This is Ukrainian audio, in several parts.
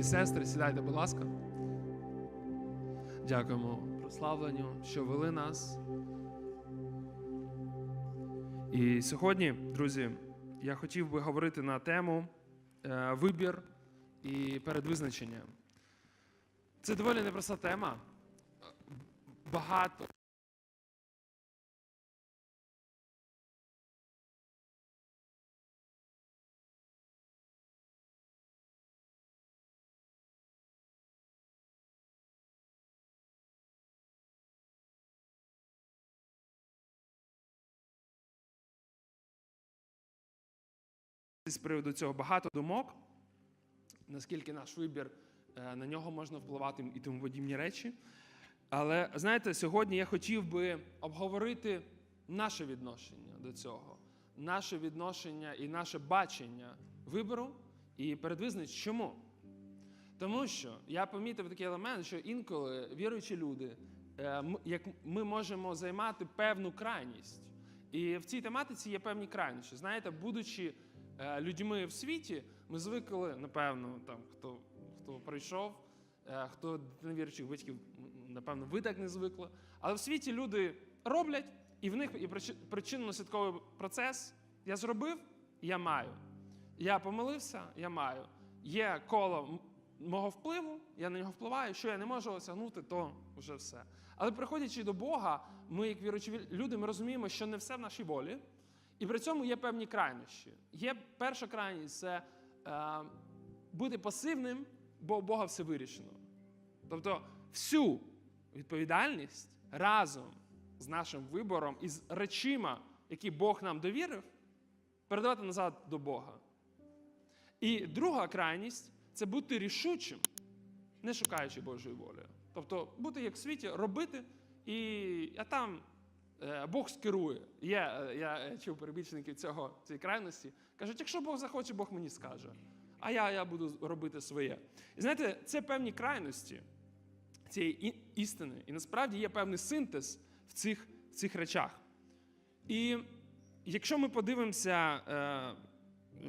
і сестри, сідайте, будь ласка. Дякуємо прославленню, що вели нас. І сьогодні, друзі, я хотів би говорити на тему е, вибір і передвизначення. Це доволі непроста тема. Багато. З приводу цього багато думок, наскільки наш вибір е, на нього можна впливати і тому подібні речі. Але знаєте, сьогодні я хотів би обговорити наше відношення до цього, наше відношення і наше бачення вибору і передвизнач. Чому? Тому що я помітив такий елемент, що інколи віруючі люди, е, як ми можемо займати певну крайність. І в цій тематиці є певні крайнощі. Знаєте, будучи людьми в світі, ми звикли, напевно, там хто, хто прийшов, е, хто невіруючих батьків, напевно, ви так не звикли. Але в світі люди роблять, і в них і причи- причинно-слідковий процес. Я зробив, я маю. Я помилився, я маю. Є коло мого впливу, я на нього впливаю. Що я не можу осягнути, то вже все. Але приходячи до Бога, ми, як віруючі люди, ми розуміємо, що не все в нашій волі. І при цьому є певні крайнощі. Є перша крайність це е, бути пасивним, бо у Бога все вирішено. Тобто всю відповідальність разом з нашим вибором і з речима, які Бог нам довірив, передавати назад до Бога. І друга крайність це бути рішучим, не шукаючи Божої волі. Тобто бути як в світі, робити, і а там Бог скерує. Е, я чув перебічників цього цієї крайності. Кажуть, якщо Бог захоче, Бог мені скаже. А я, я буду робити своє. І знаєте, це певні крайності цієї істини. І насправді є певний синтез в цих, в цих речах. І якщо ми подивимося е,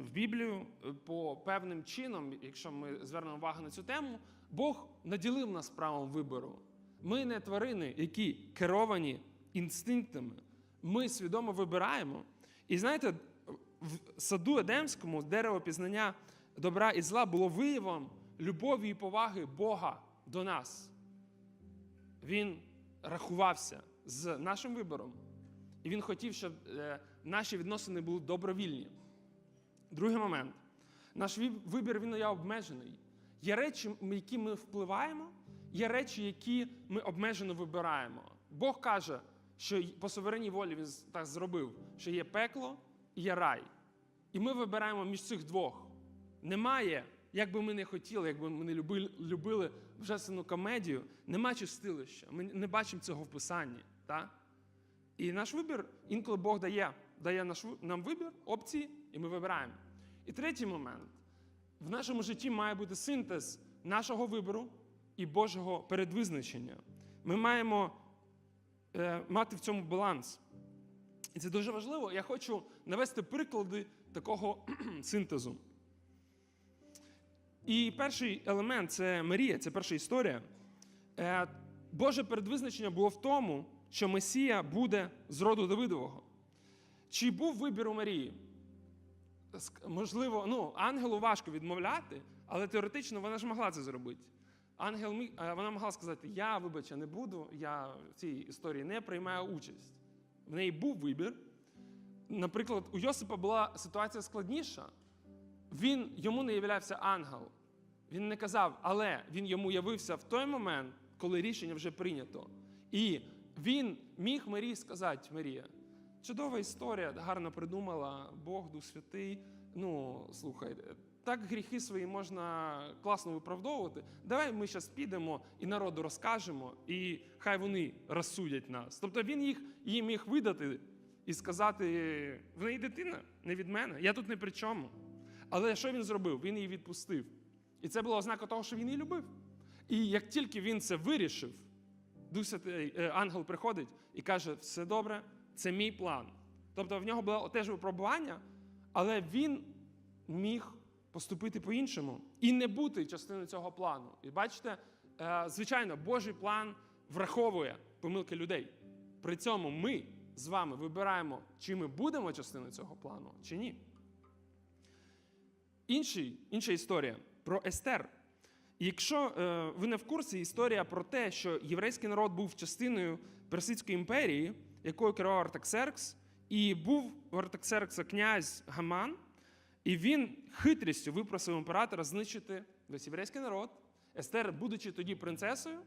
в Біблію е, по певним чином, якщо ми звернемо увагу на цю тему, Бог наділив нас правом вибору. Ми не тварини, які керовані інстинктами. Ми свідомо вибираємо. І знаєте, в саду Едемському дерево пізнання добра і зла було виявом любові і поваги Бога до нас. Він рахувався з нашим вибором. І він хотів, щоб е, наші відносини були добровільні. Другий момент. Наш вибір він є обмежений. Є речі, які ми впливаємо, є речі, які ми обмежено вибираємо. Бог каже, що по суверенній волі він так зробив, що є пекло і є рай. І ми вибираємо між цих двох. Немає, як би ми не хотіли, як би ми не любили, любили божественну комедію, нема чистилища. Ми не бачимо цього в Писанні. Так? І наш вибір, інколи Бог дає, дає наш, нам вибір, опції, і ми вибираємо. І третій момент. В нашому житті має бути синтез нашого вибору і Божого передвизначення. Ми маємо мати в цьому баланс. І це дуже важливо. Я хочу навести приклади такого синтезу. І перший елемент це Марія, це перша історія. Е, Боже передвизначення було в тому, що Месія буде з роду Давидового. Чи був вибір у Марії? Можливо, ну, ангелу важко відмовляти, але теоретично вона ж могла це зробити. Ангел міг, е, вона могла сказати: Я, вибач, я не буду, я в цій історії не приймаю участь. В неї був вибір. Наприклад, у Йосипа була ситуація складніша. Він йому не являвся ангел. Він не казав, але він йому явився в той момент, коли рішення вже прийнято. І він міг Марії сказати: Марія, чудова історія, гарно придумала, Бог, Дух Святий. Ну, слухай, так гріхи свої можна класно виправдовувати. Давай ми зараз підемо і народу розкажемо, і хай вони розсудять нас. Тобто він їх їм міг видати і сказати: в неї дитина не від мене, я тут не при чому. Але що він зробив? Він її відпустив. І це була ознака того, що він її любив. І як тільки він це вирішив, Святий, е, ангел приходить і каже: все добре, це мій план. Тобто в нього було теж випробування, але він міг поступити по-іншому і не бути частиною цього плану. І бачите, е, звичайно, Божий план враховує помилки людей. При цьому ми з вами вибираємо, чи ми будемо частиною цього плану, чи ні. Інший, інша історія про Естер. Якщо е, ви не в курсі, історія про те, що єврейський народ був частиною Персидської імперії, якою керував Артаксеркс, і був у Артаксеркса князь Гаман, і він хитрістю випросив імператора знищити весь єврейський народ. Естер, будучи тоді принцесою,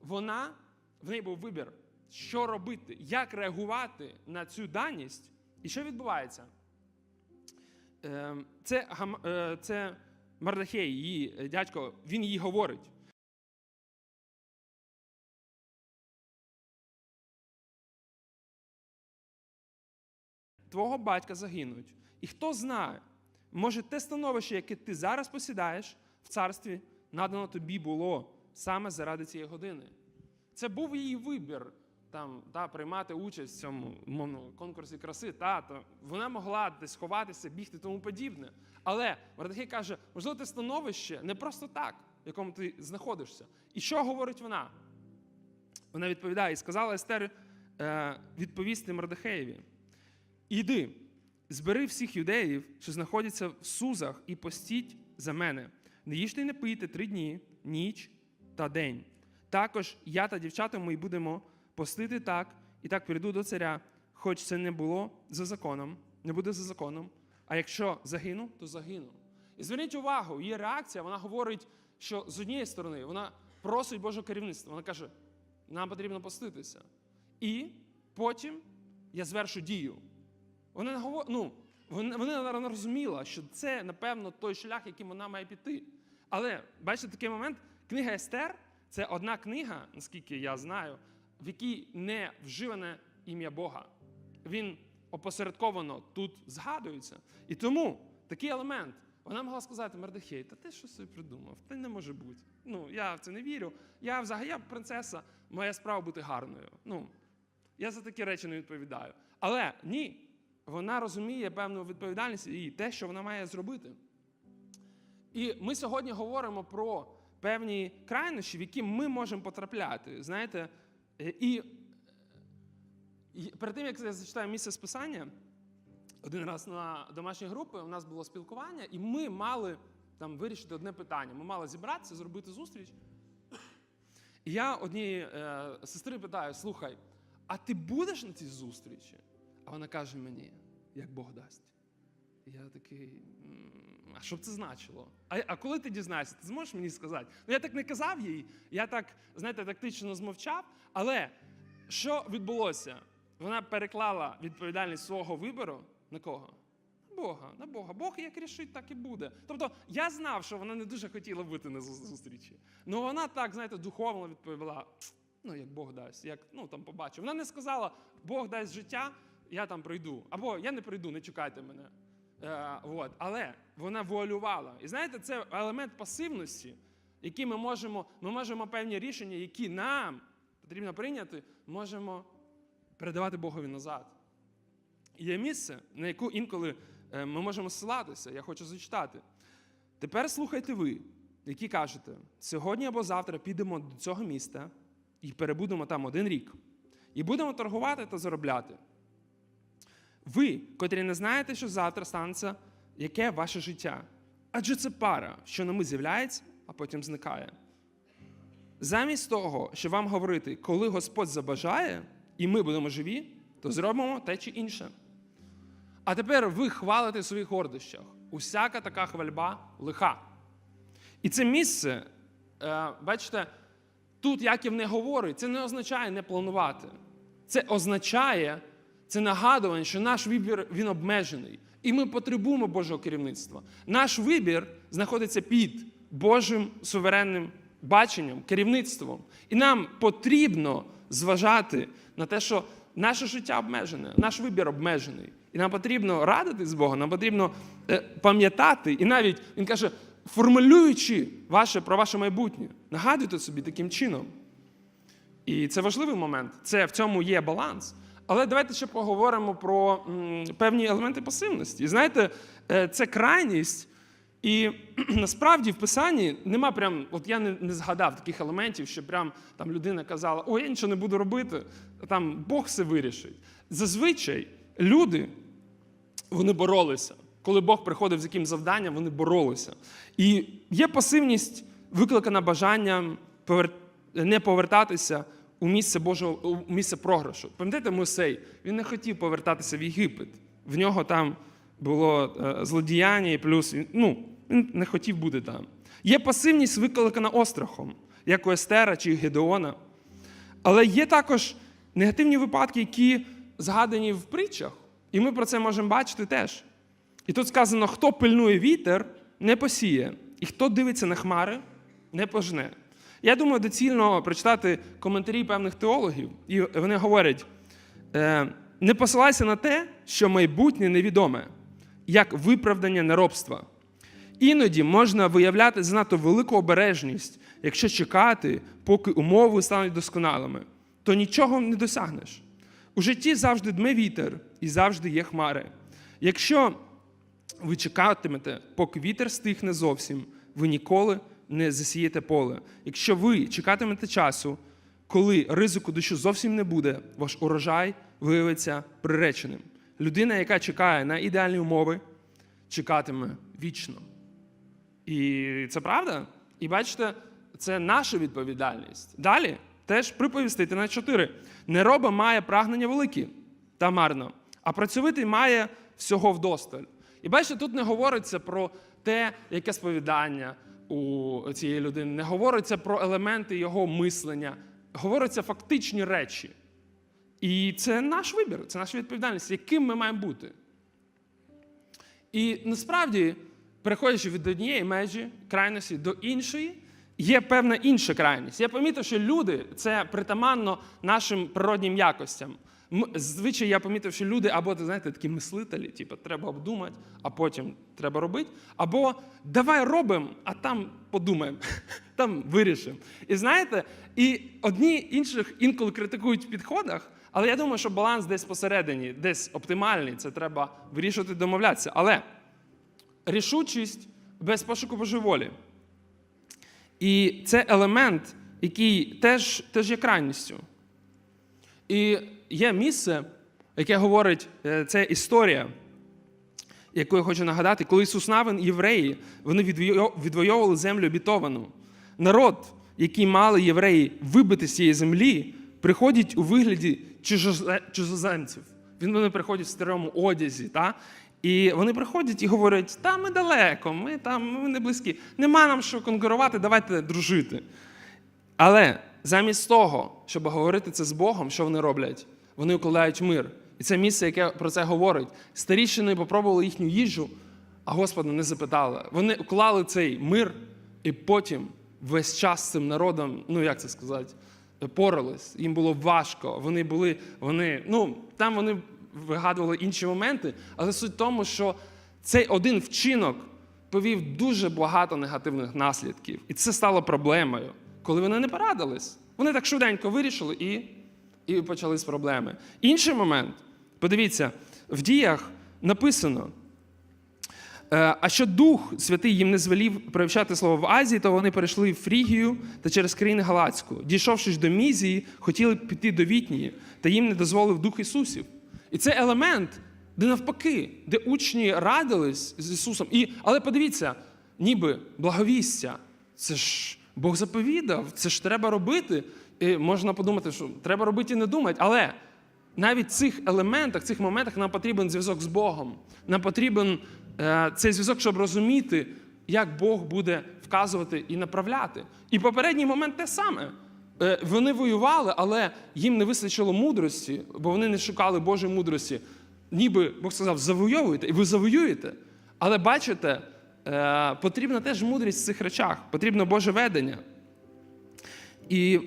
вона в неї був вибір, що робити, як реагувати на цю даність, і що відбувається. Е, Це, е, це Мардахей, її е, дядько, він їй говорить. Твого батька загинуть. І хто знає, може те становище, яке ти зараз посідаєш в царстві, надано тобі було саме заради цієї години. Це був її вибір там, та, приймати участь в цьому мовно, конкурсі краси. Та, то вона могла десь ховатися, бігти тому подібне. Але Мардахей каже, можливо, те становище не просто так, в якому ти знаходишся. І що говорить вона? Вона відповідає і сказала Естер е, відповісти Мардахеєві. Іди, збери всіх юдеїв, що знаходяться в Сузах, і постіть за мене. Не їжте й не пийте три дні, ніч та день. Також я та дівчата мої будемо постити так, і так прийду до царя, хоч це не було за законом, не буде за законом. А якщо загину, то загину. І зверніть увагу, її реакція, вона говорить, що з однієї сторони вона просить Божого керівництва. Вона каже: нам потрібно поститися. І потім я звершу дію. Вона не говор... ну, вона, вона розуміла, що це, напевно, той шлях, яким вона має піти. Але бачите, такий момент, книга Естер це одна книга, наскільки я знаю, в якій не вживане ім'я Бога. Він опосередковано тут згадується. І тому такий елемент. Вона могла сказати, Мардахей, та ти що собі придумав? Та не може бути. Ну, я в це не вірю. Я взагалі я принцеса, моя справа бути гарною. Ну, я за такі речі не відповідаю. Але ні, вона розуміє певну відповідальність і те, що вона має зробити. І ми сьогодні говоримо про певні крайнощі, в які ми можемо потрапляти. Знаєте, Е, і, перед тим, як я зачитаю місце списання, один раз на домашній групі у нас було спілкування, і ми мали там вирішити одне питання. Ми мали зібратися, зробити зустріч. І я однієї е, сестри питаю: слухай, а ти будеш на цій зустрічі? А вона каже мені, як Бог дасть. Я такий, а що б це значило? А, а коли ти дізнаєшся, ти зможеш мені сказати? Ну я так не казав їй, я так, знаєте, тактично змовчав. Але що відбулося? Вона переклала відповідальність свого вибору на кого? На Бога, на Бога. Бог як рішить, так і буде. Тобто я знав, що вона не дуже хотіла бути на зустрічі. Ну вона так, знаєте, духовно відповіла: ну, як Бог дасть, як ну там побачу. Вона не сказала, Бог дасть життя, я там прийду. Або я не прийду, не чекайте мене. Е, от. Але вона вуалювала. І знаєте, це елемент пасивності, який ми можемо, ми можемо певні рішення, які нам потрібно прийняти, можемо передавати Богові назад. Є місце, на яку інколи е, ми можемо ссилатися. Я хочу зачитати. Тепер слухайте ви, які кажете, сьогодні або завтра підемо до цього міста і перебудемо там один рік, і будемо торгувати та заробляти. Ви, котрі не знаєте, що завтра станеться, яке ваше життя? Адже це пара, що на мить з'являється, а потім зникає. Замість того, щоб вам говорити, коли Господь забажає, і ми будемо живі, то зробимо те чи інше. А тепер ви хвалите в своїх гордощах. Усяка така хвальба лиха. І це місце, е, бачите, тут Яків не говорить, це не означає не планувати. Це означає, це нагадування, що наш вибір він обмежений. І ми потребуємо Божого керівництва. Наш вибір знаходиться під Божим суверенним баченням, керівництвом. І нам потрібно зважати на те, що наше життя обмежене, наш вибір обмежений. І нам потрібно радити з Богом, нам потрібно е, пам'ятати. І навіть він каже, формулюючи ваше про ваше майбутнє, нагадуйте собі таким чином. І це важливий момент. Це в цьому є баланс. Але давайте ще поговоримо про певні елементи пасивності. Знаєте, е, це крайність І насправді в Писанні нема прям, от я не, не згадав таких елементів, що прям там людина казала, ой, я нічого не буду робити, там Бог все вирішить. Зазвичай люди вони боролися. Коли Бог приходив з яким завданням, вони боролися. І є пасивність, викликана бажанням повер- не повертатися у місце Божого, у місце програшу. Пам'ятаєте, Мойсей, він не хотів повертатися в Єгипет. В нього там було е, злодіяння, і плюс ну, він не хотів бути там. Є пасивність, викликана острахом, як у Естера чи Гедеона. Але є також негативні випадки, які згадані в притчах, і ми про це можемо бачити теж. І тут сказано: хто пильнує вітер, не посіє, і хто дивиться на хмари, не пожне. Я думаю, доцільно прочитати коментарі певних теологів, і вони говорять: е, не посилайся на те, що майбутнє невідоме, як виправдання неробства. Іноді можна виявляти занадто велику обережність, якщо чекати, поки умови стануть досконалими, то нічого не досягнеш. У житті завжди дме вітер і завжди є хмари. Якщо ви чекатимете, поки вітер стихне зовсім, ви ніколи не засієте поле. Якщо ви чекатимете часу, коли ризику дощу зовсім не буде, ваш урожай виявиться приреченим. Людина, яка чекає на ідеальні умови, чекатиме вічно. І це правда. І бачите, це наша відповідальність. Далі теж приповісти на 4. Нероба має прагнення великі та марно, а працьовитий має всього вдосталь. І бачите, тут не говориться про те, яке сповідання у цієї людини, не говориться про елементи його мислення, говориться фактичні речі. І це наш вибір, це наша відповідальність, яким ми маємо бути. І насправді, переходячи від однієї межі крайності до іншої, є певна інша крайність. Я помітив, що люди це притаманно нашим природнім якостям. Звичай я помітив, що люди або знаєте, такі мислителі, типу, треба обдумати, а потім треба робити, або давай робимо, а там подумаємо, там вирішимо. І знаєте, і одні інших інколи критикують в підходах, але я думаю, що баланс десь посередині, десь оптимальний, це треба вирішувати, домовлятися. Але рішучість без пошуку Божої волі. І це елемент, який теж, теж є крайністю. І є місце, яке говорить, е, це історія, яку я хочу нагадати, коли Ісус Навин, євреї, вони відвоювали- землю обітовану. Народ, який мали євреї вибити з цієї землі, приходять у вигляді чужозе- чужоземців. Він- Вони приходять в старому одязі, та? і вони приходять і говорять: та ми далеко, ми там ми не близькі. Нема нам що конкурувати, давайте дружити. Але замість того, щоб говорити це з Богом, що вони роблять? Вони укладають мир. І це місце, яке про це говорить. Старішини попробували їхню їжу, а Господа не запитали. Вони уклали цей мир, і потім весь час цим народом, ну як це сказати, порались. Їм було важко. Вони були, вони, ну, там вони вигадували інші моменти, але суть в тому, що цей один вчинок повів дуже багато негативних наслідків. І це стало проблемою, коли вони не порадились. Вони так швиденько вирішили і, і почались проблеми. Інший момент, подивіться, в діях написано. Е, А що Дух Святий їм не звелів привчати слово в Азії, то вони перейшли в Фрігію та через країни Галацьку. Дійшовши ж до Мізії, хотіли піти до Вітнії, та їм не дозволив Дух Ісусів. І це елемент, де навпаки, де учні радились з Ісусом. І, але подивіться, ніби благовістя, це ж Бог заповідав, це ж треба робити. І можна подумати, що треба робити і не думати, але навіть в цих елементах, цих моментах нам потрібен зв'язок з Богом. Нам потрібен е, цей зв'язок, щоб розуміти, як Бог буде вказувати і направляти. І попередній момент те саме. Е, вони воювали, але їм не вистачило мудрості, бо вони не шукали Божої мудрості. Ніби Бог сказав, завойовуйте, і ви завоюєте. Але бачите, е, потрібна теж мудрість в цих речах, потрібно Боже ведення. І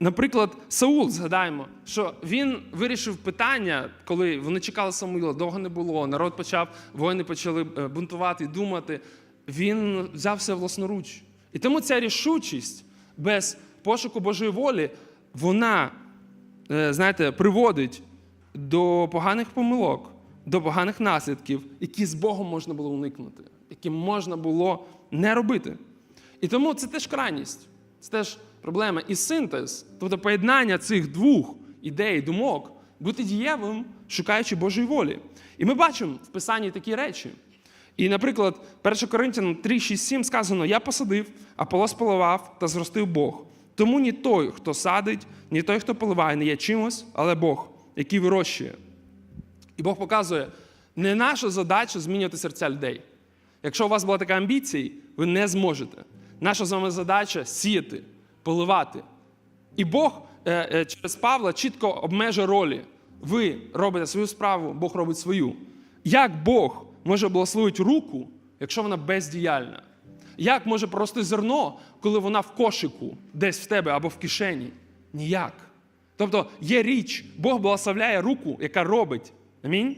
Наприклад, Саул, згадаємо, що він вирішив питання, коли вони чекали Самуїла, довго не було, народ почав, воїни почали е, бунтувати, думати. Він взявся власноруч. І тому ця рішучість без пошуку Божої волі, вона, е, знаєте, приводить до поганих помилок, до поганих наслідків, які з Богом можна було уникнути. які можна було не робити. І тому це теж крайність, це теж проблема. І синтез, тобто поєднання цих двох ідей, думок, бути дієвим, шукаючи Божої волі. І ми бачимо в Писанні такі речі. І, наприклад, 1 Коринтянам 3, 6, 7 сказано: Я посадив, Аполос поливав та зростив Бог. Тому ні той, хто садить, ні той, хто поливає, не є чимось, але Бог, який вирощує. І Бог показує, не наша задача змінювати серця людей. Якщо у вас була така амбіція, ви не зможете. Наша з вами задача сіяти, поливати. І Бог е, е, через Павла чітко обмежує ролі. Ви робите свою справу, Бог робить свою. Як Бог може благословити руку, якщо вона бездіяльна? Як може прости зерно, коли вона в кошику, десь в тебе або в кишені? Ніяк. Тобто є річ, Бог благословляє руку, яка робить. Амінь.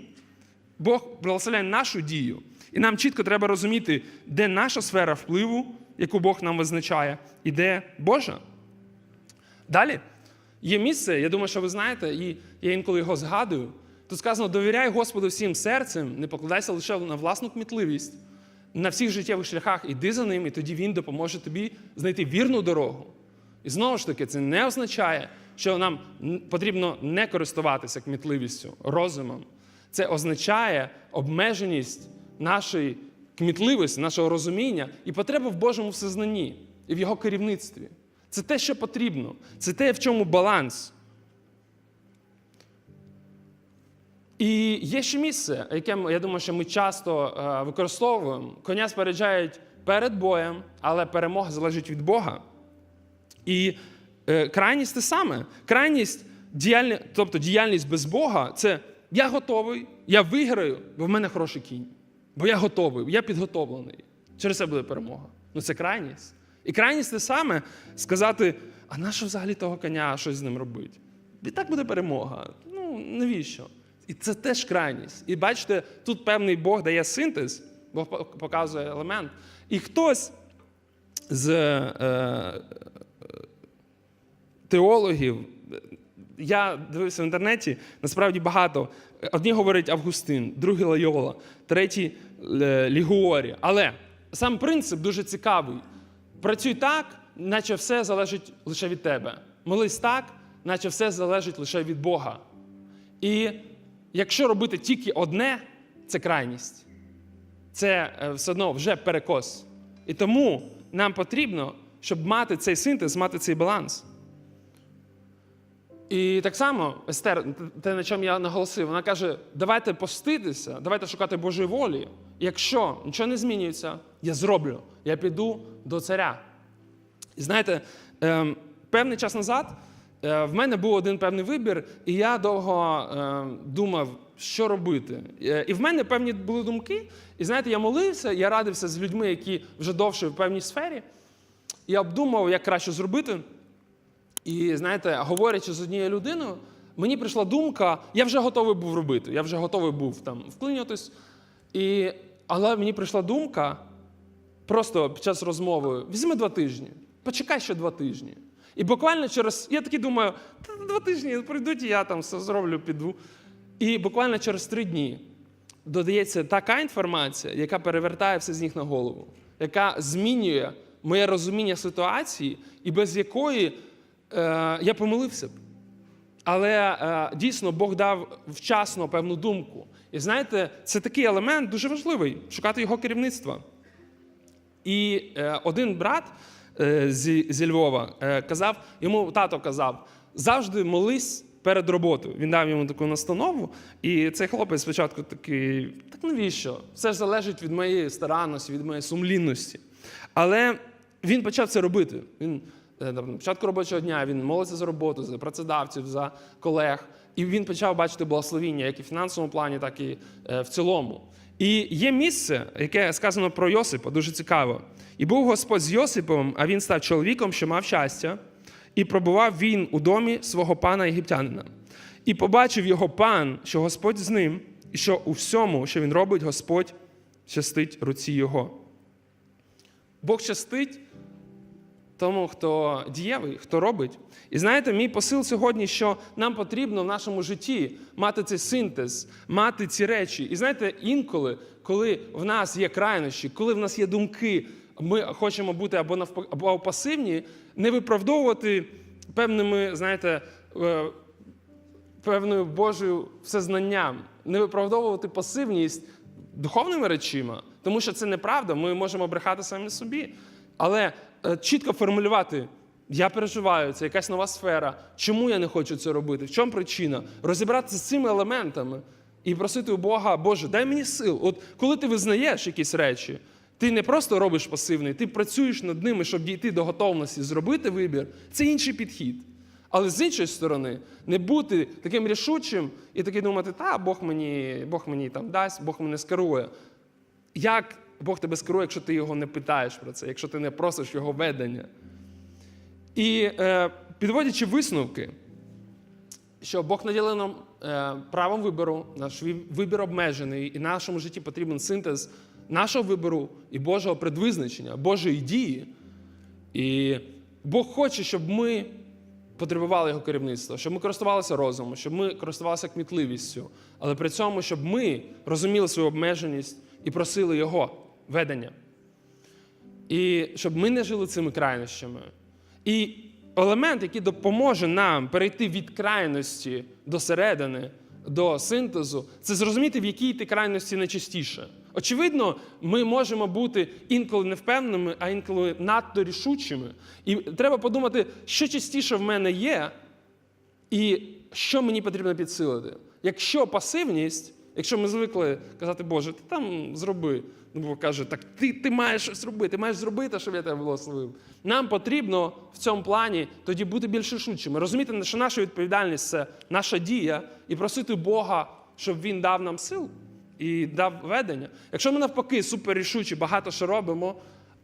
Бог благословляє нашу дію. І нам чітко треба розуміти, де наша сфера впливу, яку Бог нам визначає, і де Божа. Далі є місце, я думаю, що ви знаєте, і я інколи його згадую. Тут сказано: довіряй Господу всім серцем, не покладайся лише на власну кмітливість. На всіх життєвих шляхах іди за ним, і тоді він допоможе тобі знайти вірну дорогу. І знову ж таки, це не означає, що нам потрібно не користуватися кмітливістю, розумом. Це означає обмеженість нашої кмітливості, нашого розуміння і потреба в Божому всезнанні і в його керівництві. Це те, що потрібно. Це те, в чому баланс. І є ще місце, яке я думаю, що ми часто е, використовуємо. Коня спереджають перед боєм, але перемога залежить від Бога. І е, крайність те саме. Крайність, тобто діяльність без Бога це я готовий, я виграю, бо в мене хороший кінь. Бо я готовий, я підготовлений. Через це буде перемога. Ну це крайність. І крайність те саме сказати: а нащо взагалі того коня щось з ним робити? І так буде перемога. Ну навіщо? І це теж крайність. І бачите, тут певний Бог дає синтез, Бог показує елемент. І хтось з е, теологів, я дивився в інтернеті, насправді багато. Одні говорять Августин, другі Лайола, третій е, Лігуорі. Але сам принцип дуже цікавий. Працюй так, наче все залежить лише від тебе. Молись так, наче все залежить лише від Бога. І якщо робити тільки одне, це крайність. Це е, все одно вже перекос. І тому нам потрібно, щоб мати цей синтез, мати цей баланс. І так само Естер, те, на чому я наголосив, вона каже: давайте поститися, давайте шукати Божої волі. Якщо нічого не змінюється, я зроблю, я піду до царя. І знаєте, ем, певний час назад е, в мене був один певний вибір, і я довго е, думав, що робити. Е, І в мене певні були думки. І знаєте, я молився, я радився з людьми, які вже довше в певній сфері. Я обдумав, як краще зробити. І знаєте, говорячи з однією людиною, мені прийшла думка, я вже готовий був робити, я вже готовий був там вклинюватись. І, але мені прийшла думка просто під час розмови: візьми два тижні, почекай ще два тижні. І буквально через, я такий думаю, два тижні пройдуть, і я там все зроблю, піду. І буквально через три дні додається така інформація, яка перевертає все з ніг на голову, яка змінює моє розуміння ситуації, і без якої е, я помилився б. Але е, дійсно Бог дав вчасно певну думку. І знаєте, це такий елемент дуже важливий шукати його керівництва. І е, один брат е, зі, зі Львова е, казав, йому тато казав, завжди молись перед роботою. Він дав йому таку настанову, і цей хлопець спочатку такий, так навіщо? Все ж залежить від моєї старанності, від моєї сумлінності. Але він почав це робити. Він е, на початку робочого дня він молиться за роботу, за працедавців, за колег. І він почав бачити благословіння, як і в фінансовому плані, так і е, в цілому. І є місце, яке сказано про Йосипа, дуже цікаво. І був Господь з Йосипом, а він став чоловіком, що мав щастя, і пробував він у домі свого пана єгиптянина. І побачив його пан, що Господь з ним, і що у всьому, що він робить, Господь щастить руці його. Бог щастить тому, хто дієвий, хто робить. І знаєте, мій посил сьогодні, що нам потрібно в нашому житті мати цей синтез, мати ці речі. І знаєте, інколи, коли в нас є крайнощі, коли в нас є думки, ми хочемо бути або навпаки, або пасивні, не виправдовувати певними, знаєте, е, певною Божою всезнанням, не виправдовувати пасивність духовними речима, тому що це неправда, ми можемо брехати самі собі. Але чітко формулювати, я переживаю, це якась нова сфера, чому я не хочу це робити, в чому причина, розібратися з цими елементами і просити у Бога, Боже, дай мені сил. От коли ти визнаєш якісь речі, ти не просто робиш пасивний, ти працюєш над ними, щоб дійти до готовності, зробити вибір. Це інший підхід. Але з іншої сторони, не бути таким рішучим і таки думати, та Бог мені, Бог мені там дасть, Бог мене скерує. Як Бог тебе скерує, якщо ти його не питаєш про це, якщо ти не просиш його ведення? І е, підводячи висновки, що Бог наділив нам е, правом вибору, наш вибір обмежений, і нашому житті потрібен синтез нашого вибору і Божого предвизначення, Божої дії. І Бог хоче, щоб ми потребували його керівництва, щоб ми користувалися розумом, щоб ми користувалися кмітливістю, але при цьому, щоб ми розуміли свою обмеженість і просили його ведення. І щоб ми не жили цими крайнощами. І елемент, який допоможе нам перейти від крайності до середини, до синтезу, це зрозуміти, в якій ти крайності найчастіше. Очевидно, ми можемо бути інколи невпевненими, а інколи надто рішучими. І треба подумати, що частіше в мене є, і що мені потрібно підсилити. Якщо пасивність, якщо ми звикли казати, Боже, ти там зроби. Ну, Бог каже, так ти, ти маєш щось робити, ти маєш зробити, щоб я тебе благословив. Нам потрібно в цьому плані тоді бути більш рішучими. Розуміти, що наша відповідальність це наша дія, і просити Бога, щоб Він дав нам сил і дав ведення. Якщо ми навпаки суперрішучі, багато що робимо,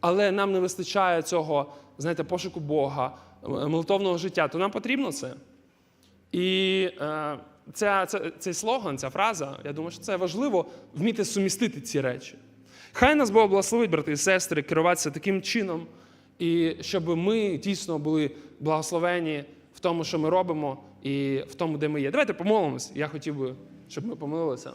але нам не вистачає цього, знаєте, пошуку Бога, молитовного життя, то нам потрібно це. І е, ця, ця, цей слоган, ця фраза, я думаю, що це важливо вміти сумістити ці речі. Хай нас Бог благословить, брати і сестри, керуватися таким чином, і щоб ми дійсно були благословені в тому, що ми робимо, і в тому, де ми є. Давайте помолимось. Я хотів би, щоб ми помолилися.